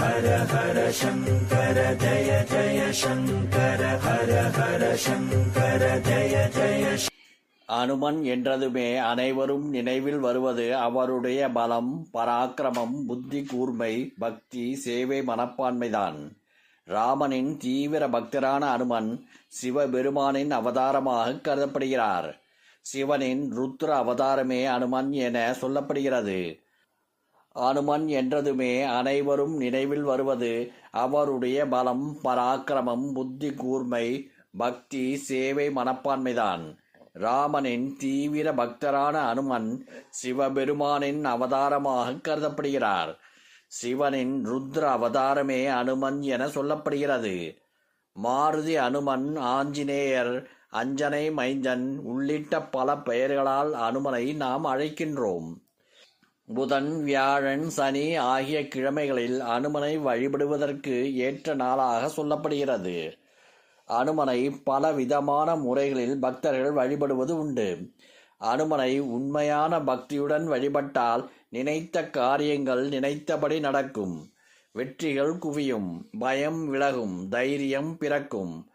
ஹர ஹர சங்கர ஜய ஜய சங்கர ஹர ஹர சங்கர ஜய ஜய அனுமன் என்றதுமே அனைவரும் நினைவில் வருவது அவருடைய பலம் பராக்கிரமம் புத்தி கூர்மை பக்தி சேவை மனப்பான்மைதான். ராமனின் தீவிர பக்தரான அனுமன் சிவபெருமானின் அவதாரமாக கருதப்படுகிறார். சிவனின் ருத்ர அவதாரமே அனுமன் என சொல்லப்படுகிறது. அனுமன் என்றதுமே அனைவரும் நினைவில் வருவது அவருடைய பலம் பராக்கிரமம் புத்தி கூர்மை பக்தி சேவை மனப்பான்மைதான். ராமனின் தீவிர பக்தரான அனுமன் சிவபெருமானின் அவதாரமாக கருதப்படுகிறார். சிவனின் ருத்ர அவதாரமே அனுமன் என சொல்லப்படுகிறது. மாருதி அனுமன் ஆஞ்சநேயர் அஞ்சனை மைந்தன் உள்ளிட்ட பல பெயர்களால் அனுமனை நாம் அழைக்கின்றோம். புதன் வியாழன் சனி ஆகிய கிழமைகளில் அனுமனை வழிபடுவதற்கு ஏற்ற நாளாக சொல்லப்படுகிறது. அனுமனை பல விதமான முறைகளில் பக்தர்கள் வழிபடுவது உண்டு. அனுமனை உண்மையான பக்தியுடன் வழிபட்டால் நினைத்த காரியங்கள் நினைத்தபடி நடக்கும். வெற்றிகள் குவியும். பயம் விலகும். தைரியம் பிறக்கும்.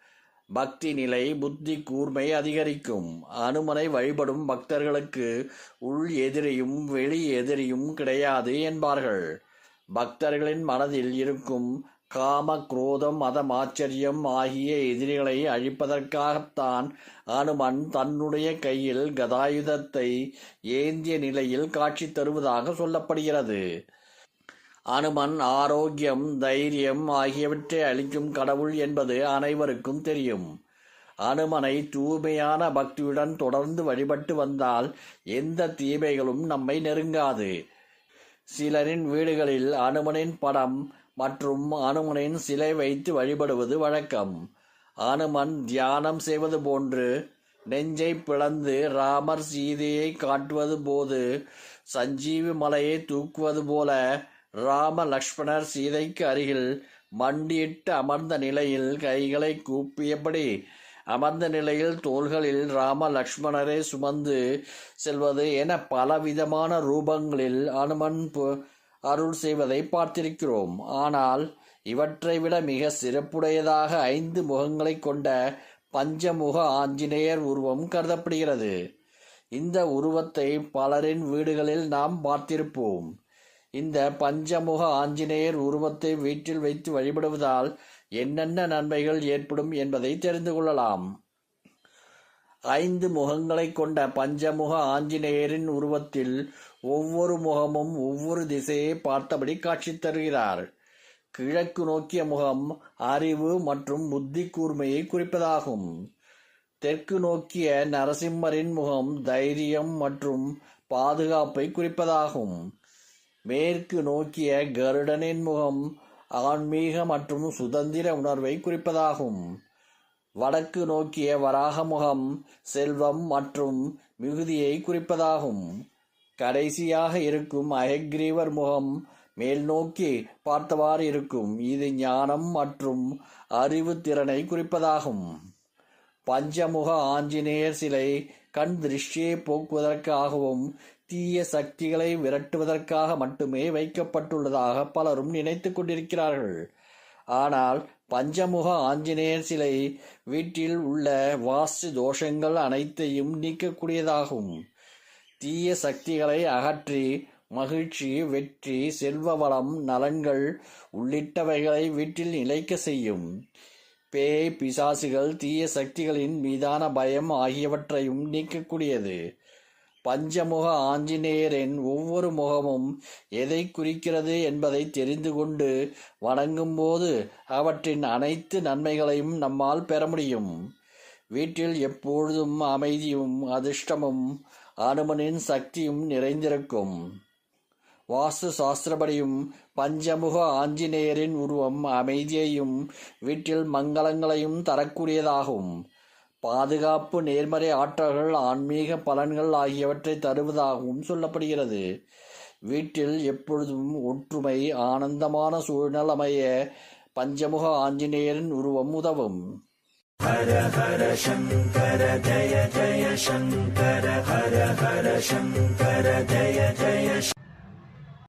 பக்தி நிலை புத்தி கூர்மை அதிகரிக்கும். அனுமனை வழிபடும் பக்தர்களுக்கு உள் எதிரியும் வெளி எதிரியும் கிடையாது என்பார்கள். பக்தர்களின் மனதில் இருக்கும் காம குரோதம் மதம் ஆச்சரியம் ஆகிய எதிரிகளை அழிப்பதற்காகத்தான் அனுமன் தன்னுடைய கையில் கதாயுதத்தை ஏந்திய நிலையில் காட்சி தருவதாக சொல்லப்படுகிறது. அனுமன் ஆரோக்கியம் தைரியம் ஆகியவற்றை அளிக்கும் கடவுள் என்பது அனைவருக்கும் தெரியும். அனுமனை தூய்மையான பக்தியுடன் தொடர்ந்து வழிபட்டு வந்தால் எந்த தீமைகளும் நம்மை நெருங்காது. சிலரின் வீடுகளில் அனுமனின் படம் மற்றும் அனுமனின் சிலை வைத்து வழிபடுவது வழக்கம். அனுமன் தியானம் செய்வது போன்று நெஞ்சை பிளந்து ராமர் சீதையை காட்டுவது போது சஞ்சீவி மலையை தூக்குவது போல ராம லக்ஷ்மணர் சீதைக்கு அருகில் மண்டியிட்டு அமர்ந்த நிலையில் கைகளை கூப்பியபடி அமர்ந்த நிலையில் தோள்களில் ராம லக்ஷ்மணரை சுமந்து செல்வது என பலவிதமான ரூபங்களில் அனுமன் பு- அருள் செய்வதை பார்த்திருக்கிறோம். ஆனால் இவற்றை விட மிக சிறப்புடையதாக ஐந்து முகங்களை கொண்ட பஞ்சமுக ஆஞ்சநேயர் உருவம் கருதப்படுகிறது. இந்த உருவத்தை பலரின் வீடுகளில் நாம் பார்த்திருப்போம். இந்த பஞ்சமுக ஆஞ்சநேயர் உருவத்தை வீட்டில் வைத்து வழிபடுவதால் என்னென்ன நன்மைகள் ஏற்படும் என்பதை தெரிந்து கொள்ளலாம். ஐந்து முகங்களை கொண்ட பஞ்சமுக ஆஞ்சநேயரின் உருவத்தில் ஒவ்வொரு முகமும் ஒவ்வொரு திசையை பார்த்தபடி காட்சி தருகிறார். கிழக்கு நோக்கிய முகம் அறிவு மற்றும் புத்தி கூர்மையை குறிப்பதாகும். தெற்கு நோக்கிய நரசிம்மரின் முகம் தைரியம் மற்றும் பாதுகாப்பை குறிப்பதாகும். மேற்கு நோக்கிய கருடனின் முகம் ஆன்மீக மற்றும் சுதந்திர உணர்வை குறிப்பதாகும். வடக்கு நோக்கிய வராக முகம் செல்வம் மற்றும் மிகுதியை குறிப்பதாகும். கடைசியாக இருக்கும் அயக்ரீவர் முகம் மேல் நோக்கி பார்த்தவாறு இருக்கும். இது ஞானம் மற்றும் அறிவு திறனை குறிப்பதாகும். பஞ்சமுக ஆஞ்சநேயர் சிலை கண் திருஷ்டியை போக்குவதற்காகவும் தீய சக்திகளை விரட்டுவதற்காக மட்டுமே வைக்கப்பட்டுள்ளதாக பலரும் நினைத்து கொண்டிருக்கிறார்கள். ஆனால் பஞ்சமுக ஆஞ்சநேயர் சிலை வீட்டில் உள்ள வாஸ்து தோஷங்கள் அனைத்தையும் நீக்கக்கூடியதாகும். தீய சக்திகளை அகற்றி மகிழ்ச்சி வெற்றி செல்வ வளம் நலன்கள் உள்ளிட்டவைகளை வீட்டில் நிலைக்க செய்யும். பேய் பிசாசுகள் தீய சக்திகளின் மீதான பயம் ஆகியவற்றையும் நீக்கக்கூடியது. பஞ்சமுக ஆஞ்சநேயரின் ஒவ்வொரு முகமும் எதை குறிக்கிறது என்பதை தெரிந்து கொண்டு வணங்கும்போது அவற்றின் அனைத்து நன்மைகளையும் நம்மால் பெற முடியும். வீட்டில் எப்பொழுதும் அமைதியும் அதிர்ஷ்டமும் அனுமனின் சக்தியும் நிறைந்திருக்கும். வாஸ்து சாஸ்திரப்படியும் பஞ்சமுக ஆஞ்சநேயரின் உருவம் அமைதியையும் வீட்டில் மங்களங்களையும் தரக்கூடியதாகும். பாதுகாப்பு நேர்மறை ஆற்றல்கள் ஆன்மீக பலன்கள் ஆகியவற்றை தருவதாகவும் சொல்லப்படுகிறது. வீட்டில் எப்பொழுதும் ஒற்றுமை ஆனந்தமான சூழ்நிலை அமைய பஞ்சமுக ஆஞ்சநேயரின் உருவம் உதவும். ஹர ஹர சங்கர ஜய ஜய சங்கர ஹர ஹர சங்கர ஜய ஜய